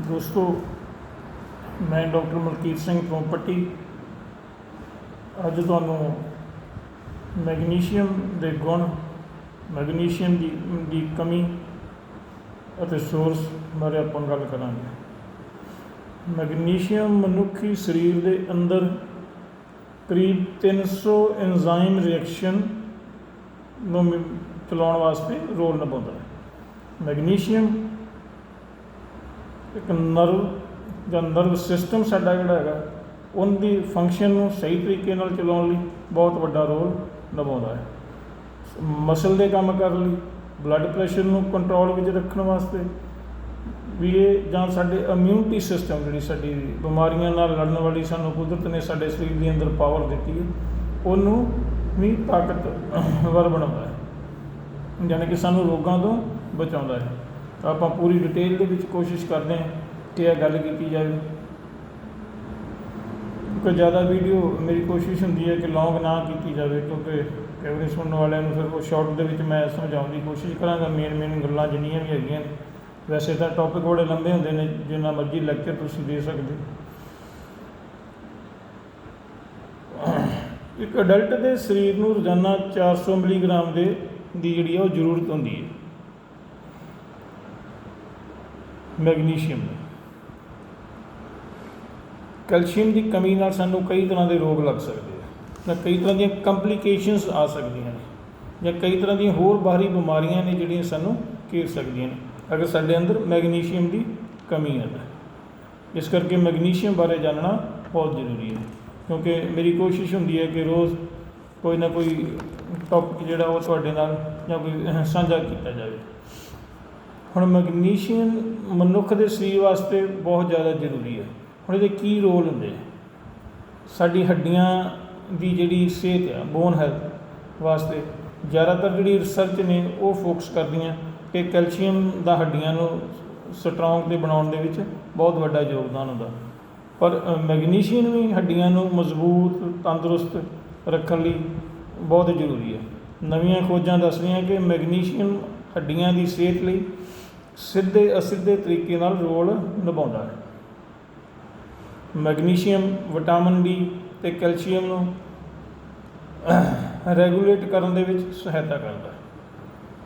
ਦੋਸਤੋ, ਮੈਂ ਡਾਕਟਰ ਮਲਕੀਤ ਸਿੰਘ ਤੋਂ ਅੱਜ ਤੁਹਾਨੂੰ ਮੈਗਨੀਸ਼ੀਅਮ ਦੇ ਗੁਣ, ਮੈਗਨੀਸ਼ੀਅਮ ਦੀ ਦੀ ਕਮੀ ਅਤੇ ਸੋਰਸ ਬਾਰੇ ਆਪਾਂ ਗੱਲ ਕਰਾਂਗੇ। ਮੈਗਨੀਸ਼ੀਅਮ ਮਨੁੱਖੀ ਸਰੀਰ ਦੇ ਅੰਦਰ ਕਰੀਬ 300 ਐਂਜ਼ਾਈਮ ਰਿਐਕਸ਼ਨ ਨੂੰ ਚਲਾਉਣ ਵਾਸਤੇ ਰੋਲ ਨਿਭਾਉਂਦਾ ਹੈ। ਮੈਗਨੀਸ਼ੀਅਮ ਇੱਕ ਨਰਵ ਜਾਂ ਨਰਵ ਸਿਸਟਮ ਸਾਡਾ ਜਿਹੜਾ ਹੈਗਾ, ਉਹਦੀ ਫੰਕਸ਼ਨ ਨੂੰ ਸਹੀ ਤਰੀਕੇ ਨਾਲ ਚਲਾਉਣ ਲਈ ਬਹੁਤ ਵੱਡਾ ਰੋਲ ਨਿਭਾਉਂਦਾ ਹੈ। ਮਸਲ ਦੇ ਕੰਮ ਕਰਨ ਲਈ ਬਲੱਡ ਪ੍ਰੈਸ਼ਰ ਨੂੰ ਕੰਟਰੋਲ ਵਿੱਚ ਰੱਖਣ ਵਾਸਤੇ ਵੀ ਇਹ ਜਾਂ ਸਾਡੇ ਇਮਿਊਨਿਟੀ ਸਿਸਟਮ ਜਿਹੜੀ ਸਾਡੀ ਬਿਮਾਰੀਆਂ ਨਾਲ ਲੜਨ ਵਾਲੀ ਸਾਨੂੰ ਕੁਦਰਤ ਨੇ ਸਾਡੇ ਸਰੀਰ ਦੇ ਅੰਦਰ ਪਾਵਰ ਦਿੱਤੀ ਹੈ, ਉਹਨੂੰ ਵੀ ਤਾਕਤਵਰ ਬਣਾਉਂਦਾ ਹੈ। ਯਾਨੀ ਕਿ ਸਾਨੂੰ ਰੋਗਾਂ ਤੋਂ ਬਚਾਉਂਦਾ ਹੈ। ਤਾਂ ਆਪਾਂ ਪੂਰੀ ਡਿਟੇਲ ਦੇ ਵਿੱਚ ਕੋਸ਼ਿਸ਼ ਕਰਦੇ ਹਾਂ ਕਿ ਇਹ ਗੱਲ ਕੀਤੀ ਜਾਵੇ। ਕੋਈ ਜ਼ਿਆਦਾ ਵੀਡੀਓ ਮੇਰੀ ਕੋਸ਼ਿਸ਼ ਹੁੰਦੀ ਹੈ ਕਿ ਲੌਂਗ ਨਾ ਕੀਤੀ ਜਾਵੇ, ਕਿਉਂਕਿ ਕਈ ਸੁਣਨ ਵਾਲਿਆਂ ਨੂੰ ਫਿਰ ਉਹ ਸ਼ਾਰਟ ਦੇ ਵਿੱਚ ਮੈਂ ਸਮਝਾਉਣ ਦੀ ਕੋਸ਼ਿਸ਼ ਕਰਾਂਗਾ। ਮੇਨ ਮੇਨ ਗੱਲਾਂ ਜਿੰਨੀਆਂ ਵੀ ਹੈਗੀਆਂ ਨੇ। ਵੈਸੇ ਤਾਂ ਟੌਪਿਕ ਬੜੇ ਲੰਬੇ ਹੁੰਦੇ ਨੇ, ਜਿੰਨਾ ਮਰਜ਼ੀ ਲੈਕਚਰ ਤੁਸੀਂ ਦੇ ਸਕਦੇ। ਇੱਕ ਅਡਲਟ ਦੇ ਸਰੀਰ ਨੂੰ ਰੋਜ਼ਾਨਾ 400 ਮਿਲੀਗ੍ਰਾਮ ਦੇ ਦੀ ਜਿਹੜੀ ਆ ਉਹ ਜ਼ਰੂਰਤ ਹੁੰਦੀ ਹੈ। ਮੈਗਨੀਸ਼ੀਅਮ ਕੈਲਸ਼ੀਅਮ ਦੀ ਕਮੀ ਨਾਲ ਸਾਨੂੰ ਕਈ ਤਰ੍ਹਾਂ ਦੇ ਰੋਗ ਲੱਗ ਸਕਦੇ ਆ। ਜਾਂ ਕਈ ਤਰ੍ਹਾਂ ਦੀਆਂ ਕੰਪਲਿਕੇਸ਼ਨਸ ਆ ਸਕਦੀਆਂ ਨੇ। ਜਾਂ ਕਈ ਤਰ੍ਹਾਂ ਦੀਆਂ ਹੋਰ ਬਾਹਰੀ ਬਿਮਾਰੀਆਂ ਨੇ ਜਿਹੜੀਆਂ ਸਾਨੂੰ ਘੇਰ ਸਕਦੀਆਂ ਨੇ। ਅਗਰ ਸਾਡੇ ਅੰਦਰ ਮੈਗਨੀਸ਼ੀਅਮ ਦੀ ਕਮੀ ਹੈ ਇਸ ਕਰਕੇ ਮੈਗਨੀਸ਼ੀਅਮ ਬਾਰੇ ਜਾਣਨਾ ਬਹੁਤ ਜ਼ਰੂਰੀ ਹੈ। ਕਿਉਂਕਿ ਮੇਰੀ ਕੋਸ਼ਿਸ਼ ਹੁੰਦੀ ਹੈ ਕਿ ਰੋਜ਼ ਕੋਈ ਨਾ ਕੋਈ ਟੌਪਿਕ ਜਿਹੜਾ ਉਹ ਤੁਹਾਡੇ ਨਾਲ ਜਾਂ ਕੋਈ ਸਾਂਝਾ ਕੀਤਾ ਜਾਵੇ। ਹੁਣ ਮੈਗਨੀਸ਼ੀਅਮ ਮਨੁੱਖ ਦੇ ਸਰੀਰ ਵਾਸਤੇ ਬਹੁਤ ਜ਼ਿਆਦਾ ਜ਼ਰੂਰੀ ਹੈ। ਹੁਣ ਇਹਦੇ ਕੀ ਰੋਲ ਹੁੰਦੇ ਆ? ਸਾਡੀ ਹੱਡੀਆਂ ਦੀ ਜਿਹੜੀ ਸਿਹਤ ਆ ਬੋਨ ਹੈਲਥ ਵਾਸਤੇ ਜ਼ਿਆਦਾਤਰ ਜਿਹੜੀ ਰਿਸਰਚ ਨੇ ਉਹ ਫੋਕਸ ਕਰਦੀਆਂ ਕਿ ਕੈਲਸ਼ੀਅਮ ਦਾ ਹੱਡੀਆਂ ਨੂੰ ਸਟਰੋਂਗ ਤੇ ਬਣਾਉਣ ਦੇ ਵਿੱਚ ਬਹੁਤ ਵੱਡਾ ਯੋਗਦਾਨ ਹੁੰਦਾ। ਪਰ ਅ, ਮੈਗਨੀਸ਼ੀਅਮ ਵੀ ਹੱਡੀਆਂ ਨੂੰ ਮਜ਼ਬੂਤ ਤੰਦਰੁਸਤ ਰੱਖਣ ਲਈ ਬਹੁਤ ਜ਼ਰੂਰੀ ਹੈ। ਨਵੀਆਂ ਖੋਜਾਂ ਦੱਸਦੀਆਂ ਕਿ ਮੈਗਨੀਸ਼ੀਅਮ ਹੱਡੀਆਂ ਦੀ ਸਿਹਤ ਲਈ ਸਿੱਧੇ ਅਸਿੱਧੇ ਤਰੀਕੇ ਨਾਲ ਰੋਲ ਨਿਭਾਉਂਦਾ ਹੈ। ਮੈਗਨੀਸ਼ੀਅਮ, ਵਿਟਾਮਿਨ ਡੀ ਤੇ ਕੈਲਸ਼ੀਅਮ ਨੂੰ ਰੈਗੂਲੇਟ ਕਰਨ ਦੇ ਵਿੱਚ ਸਹਾਇਤਾ ਕਰਦਾ ਹੈ।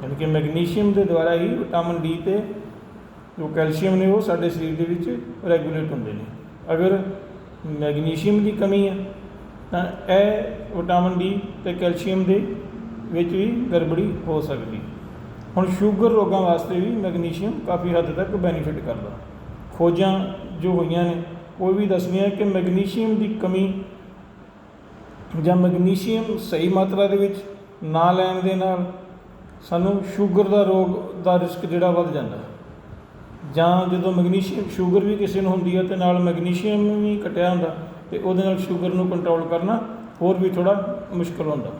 ਯਾਨੀ ਕਿ ਮੈਗਨੀਸ਼ੀਅਮ ਦੇ ਦੁਆਰਾ ਹੀ ਵਿਟਾਮਿਨ ਡੀ ਤੇ ਜੋ ਕੈਲਸ਼ੀਅਮ ਨੇ ਉਹ ਸਾਡੇ ਸਰੀਰ ਦੇ ਵਿੱਚ ਰੈਗੂਲੇਟ ਹੁੰਦੇ ਨੇ। ਅਗਰ ਮੈਗਨੀਸ਼ੀਅਮ ਦੀ ਕਮੀ ਹੈ, ਤਾਂ ਇਹ ਵਿਟਾਮਿਨ ਡੀ ਤੇ ਕੈਲਸ਼ੀਅਮ ਦੇ ਵਿੱਚ ਵੀ ਗੜਬੜੀ ਹੋ ਸਕਦੀ ਹੁਣ ਸ਼ੂਗਰ ਰੋਗਾਂ ਵਾਸਤੇ ਵੀ ਮੈਗਨੀਸ਼ੀਅਮ ਕਾਫੀ ਹੱਦ ਤੱਕ ਬੈਨੀਫਿਟ ਕਰਦਾ। ਖੋਜਾਂ ਜੋ ਹੋਈਆਂ ਨੇ, ਉਹ ਵੀ ਦੱਸਦੀਆਂ ਕਿ ਮੈਗਨੀਸ਼ੀਅਮ ਦੀ ਕਮੀ ਜਾਂ ਮੈਗਨੀਸ਼ੀਅਮ ਸਹੀ ਮਾਤਰਾ ਦੇ ਵਿੱਚ ਨਾ ਲੈਣ ਦੇ ਨਾਲ ਸਾਨੂੰ ਸ਼ੂਗਰ ਦਾ ਰੋਗ ਦਾ ਰਿਸਕ ਜਿਹੜਾ ਵੱਧ ਜਾਂਦਾ ਜਾਂ ਜਦੋਂ ਮੈਗਨੀਸ਼ੀਅਮ, ਸ਼ੂਗਰ ਵੀ ਕਿਸੇ ਨੂੰ ਹੁੰਦੀ ਹੈ ਤੇ ਨਾਲ ਮੈਗਨੀਸ਼ੀਅਮ ਵੀ ਘਟਿਆ ਹੁੰਦਾ ਤੇ ਉਹਦੇ ਨਾਲ ਸ਼ੂਗਰ ਨੂੰ ਕੰਟਰੋਲ ਕਰਨਾ ਹੋਰ ਵੀ ਥੋੜਾ ਮੁਸ਼ਕਲ ਹੁੰਦਾ।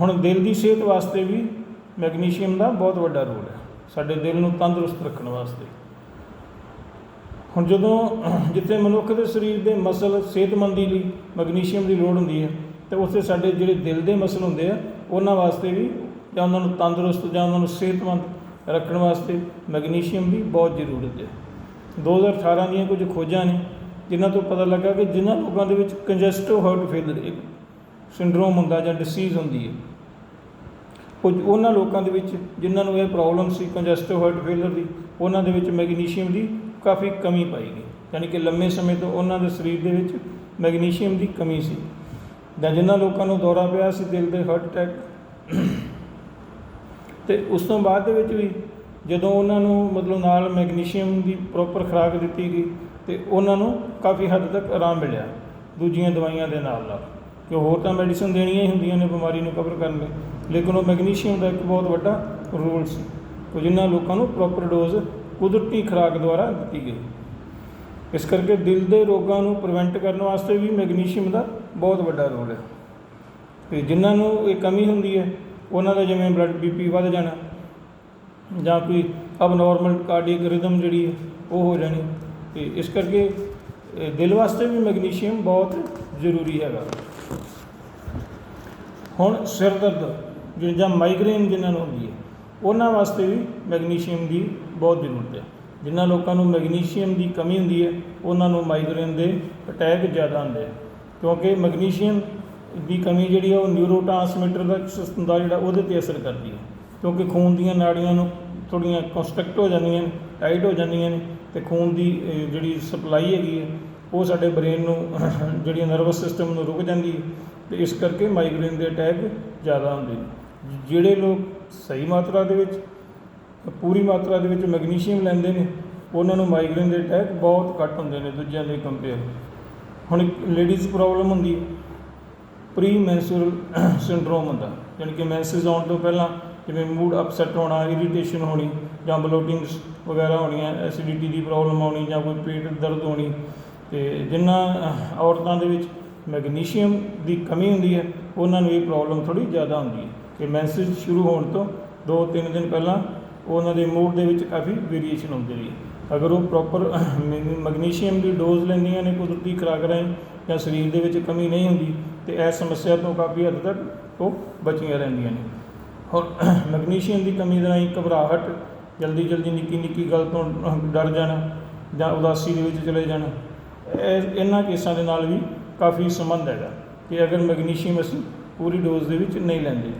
ਹੁਣ ਦਿਲ ਦੀ ਸਿਹਤ ਵਾਸਤੇ ਵੀ ਮੈਗਨੀਸ਼ੀਅਮ ਦਾ ਬਹੁਤ ਵੱਡਾ ਰੋਲ ਹੈ। ਸਾਡੇ ਦਿਲ ਨੂੰ ਤੰਦਰੁਸਤ ਰੱਖਣ ਵਾਸਤੇ। ਹੁਣ ਜਦੋਂ ਜਿੱਥੇ ਮਨੁੱਖ ਦੇ ਸਰੀਰ ਦੇ ਮਸਲ ਸਿਹਤਮੰਦੀ ਲਈ ਮੈਗਨੀਸ਼ੀਅਮ ਦੀ ਲੋੜ ਹੁੰਦੀ ਹੈ, ਤੇ ਉੱਥੇ ਸਾਡੇ ਜਿਹੜੇ ਦਿਲ ਦੇ ਮਸਲ ਹੁੰਦੇ ਆ, ਉਹਨਾਂ ਵਾਸਤੇ ਵੀ ਜਾਂ ਉਹਨਾਂ ਨੂੰ ਤੰਦਰੁਸਤ ਜਾਂ ਉਹਨਾਂ ਨੂੰ ਸਿਹਤਮੰਦ ਰੱਖਣ ਵਾਸਤੇ ਮੈਗਨੀਸ਼ੀਅਮ ਦੀ ਬਹੁਤ ਜ਼ਰੂਰਤ ਹੈ। 2018 ਦੀਆਂ ਕੁਝ ਖੋਜਾਂ ਨੇ, ਜਿਨ੍ਹਾਂ ਤੋਂ ਪਤਾ ਲੱਗਾ ਕਿ ਜਿਨ੍ਹਾਂ ਲੋਕਾਂ ਦੇ ਵਿੱਚ ਕੰਜੈਸਟਿਵ ਹਾਰਟ ਫੇਲਰ ਇੱਕ ਸਿੰਡਰੋਮ ਹੁੰਦਾ ਜਾਂ ਡਿਸੀਜ਼ ਹੁੰਦੀ ਹੈ ਕੁਝ ਉਹਨਾਂ ਲੋਕਾਂ ਦੇ ਵਿੱਚ ਜਿਨ੍ਹਾਂ ਨੂੰ ਇਹ ਪ੍ਰੋਬਲਮ ਸੀ ਕੰਜੈਸਟਿਵ ਹਾਰਟ ਫੇਲਰ ਦੀ, ਉਹਨਾਂ ਦੇ ਵਿੱਚ ਮੈਗਨੀਸ਼ੀਅਮ ਦੀ ਕਾਫੀ ਕਮੀ ਪਾਈ ਗਈ। ਯਾਨੀ ਕਿ ਲੰਮੇ ਸਮੇਂ ਤੋਂ ਉਹਨਾਂ ਦੇ ਸਰੀਰ ਦੇ ਵਿੱਚ ਮੈਗਨੀਸ਼ੀਅਮ ਦੀ ਕਮੀ ਸੀ। ਜਾਂ ਜਿਨ੍ਹਾਂ ਲੋਕਾਂ ਨੂੰ ਦੌਰਾ ਪਿਆ ਸੀ ਦਿਲ ਦੇ ਹਾਰਟ ਅਟੈਕ ਤੇ ਉਸ ਤੋਂ ਬਾਅਦ ਦੇ ਵਿੱਚ ਵੀ ਜਦੋਂ ਉਹਨਾਂ ਨੂੰ ਮਤਲਬ ਨਾਲ ਮੈਗਨੀਸ਼ੀਅਮ ਦੀ ਪ੍ਰੋਪਰ ਖੁਰਾਕ ਦਿੱਤੀ ਗਈ, ਤੇ ਉਹਨਾਂ ਨੂੰ ਕਾਫੀ ਹੱਦ ਤੱਕ ਆਰਾਮ ਮਿਲਿਆ ਦੂਜੀਆਂ ਦਵਾਈਆਂ ਦੇ ਨਾਲ ਨਾਲ ਕਿ ਹੋਰ ਤਾਂ ਮੈਡੀਸਨ ਦੇਣੀਆਂ ਹੀ ਹੁੰਦੀਆਂ ਨੇ ਬਿਮਾਰੀ ਨੂੰ ਕਵਰ ਕਰਨ ਲਈ। ਲੇਕਿਨ ਉਹ ਮੈਗਨੀਸ਼ੀਅਮ ਦਾ ਇੱਕ ਬਹੁਤ ਵੱਡਾ ਰੋਲ ਸੀ ਕਿ ਜਿਨ੍ਹਾਂ ਲੋਕਾਂ ਨੂੰ ਪ੍ਰੋਪਰ ਡੋਜ਼ ਕੁਦਰਤੀ ਖੁਰਾਕ ਦੁਆਰਾ ਦਿੱਤੀ ਗਈ। ਇਸ ਕਰਕੇ ਦਿਲ ਦੇ ਰੋਗਾਂ ਨੂੰ ਪ੍ਰੀਵੈਂਟ ਕਰਨ ਵਾਸਤੇ ਵੀ ਮੈਗਨੀਸ਼ੀਅਮ ਦਾ ਬਹੁਤ ਵੱਡਾ ਰੋਲ ਹੈ। ਤੇ ਜਿਨ੍ਹਾਂ ਨੂੰ ਇਹ ਕਮੀ ਹੁੰਦੀ ਹੈ, ਉਹਨਾਂ ਦਾ ਜਿਵੇਂ ਬਲੱਡ ਬੀਪੀ ਵੱਧ ਜਾਣਾ ਜਾਂ ਕੋਈ ਅਬਨੋਰਮਲ ਕਾਰਡੀਅਕ ਰਿਦਮ ਜਿਹੜੀ ਹੈ, ਉਹ ਹੋ ਜਾਣੀ। ਤੇ ਇਸ ਕਰਕੇ ਦਿਲ ਵਾਸਤੇ ਵੀ ਮੈਗਨੀਸ਼ੀਅਮ ਬਹੁਤ ਜ਼ਰੂਰੀ ਹੈਗਾ। ਹੁਣ ਸਿਰ ਦਰਦ, ਜਿ- ਜਾਂ ਮਾਈਗ੍ਰੇਨ ਜਿਨ੍ਹਾਂ ਨੂੰ ਹੁੰਦੀ ਹੈ, ਉਹਨਾਂ ਵਾਸਤੇ ਵੀ ਮੈਗਨੀਸ਼ੀਅਮ ਦੀ ਬਹੁਤ ਜ਼ਰੂਰਤ ਹੈ। ਜਿਨ੍ਹਾਂ ਲੋਕਾਂ ਨੂੰ ਮੈਗਨੀਸ਼ੀਅਮ ਦੀ ਕਮੀ ਹੁੰਦੀ ਹੈ, ਉਹਨਾਂ ਨੂੰ ਮਾਈਗ੍ਰੇਨ ਦੇ ਅਟੈਕ ਜ਼ਿਆਦਾ ਹੁੰਦੇ ਆ। ਕਿਉਂਕਿ ਮੈਗਨੀਸ਼ੀਅਮ ਦੀ ਕਮੀ ਜਿਹੜੀ ਹੈ ਉਹ ਨਿਊਰੋਟ੍ਰਾਂਸਮਿਟਰ ਦਾ ਸਿਸਟਮ ਦਾ ਜਿਹੜਾ, ਉਹਦੇ ਤੇ ਅਸਰ ਕਰਦੀ ਹੈ। ਕਿਉਂਕਿ ਖੂਨ ਦੀਆਂ ਨਾੜੀਆਂ ਨੂੰ ਥੋੜੀਆਂ ਕੰਸਟਰਕਟ ਹੋ ਜਾਂਦੀਆਂ ਨੇ ਟਾਈਟ ਹੋ ਜਾਂਦੀਆਂ ਨੇ, ਤੇ ਖੂਨ ਦੀ ਜਿਹੜੀ ਸਪਲਾਈ ਹੈਗੀ ਹੈ, ਉਹ ਸਾਡੇ ਬ੍ਰੇਨ ਨੂੰ ਜਿਹੜੀ ਨਰਵਸ ਸਿਸਟਮ ਨੂੰ ਰੁਕ ਜਾਂਦੀ ਹੈ। ਤੇ ਇਸ ਕਰਕੇ ਮਾਈਗ੍ਰੇਨ ਦੇ ਅਟੈਕ ਜ਼ਿਆਦਾ ਹੁੰਦੇ ਨੇ। ਜਿਹੜੇ ਲੋਕ ਸਹੀ ਮਾਤਰਾ ਦੇ ਵਿੱਚ, ਪੂਰੀ ਮਾਤਰਾ ਦੇ ਵਿੱਚ ਮੈਗਨੀਸ਼ੀਅਮ ਲੈਂਦੇ ਨੇ, ਉਹਨਾਂ ਨੂੰ ਮਾਈਗ੍ਰੇਨ ਦੇ ਅਟੈਕ ਬਹੁਤ ਘੱਟ ਹੁੰਦੇ ਨੇ, ਦੂਜਿਆਂ ਦੇ ਕੰਪੇਅਰ ਹੁਣ ਲੇਡੀਜ਼ ਪ੍ਰੋਬਲਮ ਹੁੰਦੀ ਹੈ। ਪ੍ਰੀ ਮੈਂਸੂਰਲ ਸਿੰਡਰੋਮ ਹੁੰਦਾ। ਯਾਨੀ ਕਿ ਮੈਂਸਸ ਆਉਣ ਤੋਂ ਪਹਿਲਾਂ ਜਿਵੇਂ ਮੂਡ ਅਪਸੈਟ ਹੋਣਾ ਇਰੀਟੇਸ਼ਨ ਹੋਣੀ, ਜਾਂ ਬਲੋਟਿੰਗਸ ਵਗੈਰਾ ਹੋਣੀਆਂ ਐਸਿਡਿਟੀ ਦੀ ਪ੍ਰੋਬਲਮ ਆਉਣੀ, ਜਾਂ ਕੋਈ ਪੇਟ ਦਰਦ ਹੋਣੀ, ਤੇ ਜਿਨ੍ਹਾਂ ਔਰਤਾਂ ਦੇ ਵਿੱਚ ਮੈਗਨੀਸ਼ੀਅਮ ਦੀ ਕਮੀ ਹੁੰਦੀ ਹੈ, ਉਹਨਾਂ ਨੂੰ ਇਹ ਪ੍ਰੋਬਲਮ ਥੋੜੀ ਜ਼ਿਆਦਾ ਹੁੰਦੀ ਹੈ ਕਿ ਮੈਂਸਸ ਸ਼ੁਰੂ ਹੋਣ ਤੋਂ 2-3 ਦਿਨ ਪਹਿਲਾਂ ਉਹਨਾਂ ਦੇ ਮੂਡ ਦੇ ਵਿੱਚ ਕਾਫੀ ਵੇਰੀਏਸ਼ਨ ਹੁੰਦੀ ਹੈ ਅਗਰ ਉਹ ਪ੍ਰੋਪਰ ਮੈਗਨੀਸ਼ੀਅਮ ਦੀ ਡੋਜ਼ ਲੈਂਦੀਆਂ ਨੇ ਕੁਦਰਤੀ ਖੁਰਾਕ ਰਾਹੀਂ ਜਾਂ ਸਰੀਰ ਦੇ ਵਿੱਚ ਕਮੀ ਨਹੀਂ ਹੁੰਦੀ, ਤੇ ਇਸ ਸਮੱਸਿਆ ਤੋਂ ਕਾਫੀ ਹੱਦ ਤੱਕ ਉਹ ਬਚੀਆਂ ਰਹਿੰਦੀਆਂ ਨੇ। ਹੁਣ ਮੈਗਨੀਸ਼ੀਅਮ ਦੀ ਕਮੀ ਦੇ ਰਾਹੀਂ ਘਬਰਾਹਟ ਜਲਦੀ ਜਲਦੀ ਨਿੱਕੀ ਨਿੱਕੀ ਗੱਲ ਤੋਂ ਡਰ ਜਾਣਾ ਜਾਂ ਉਦਾਸੀ ਦੇ ਵਿੱਚ ਚਲੇ ਜਾਣਾ, ਇਹ ਇਹਨਾਂ ਕੇਸਾਂ ਦੇ ਨਾਲ ਵੀ ਕਾਫੀ ਸੰਬੰਧ ਹੈਗਾ ਕਿ ਅਗਰ ਮੈਗਨੀਸ਼ੀਅਮ ਅਸੀਂ ਪੂਰੀ ਡੋਜ਼ ਦੇ ਵਿੱਚ ਨਹੀਂ ਲੈਂਦੇ।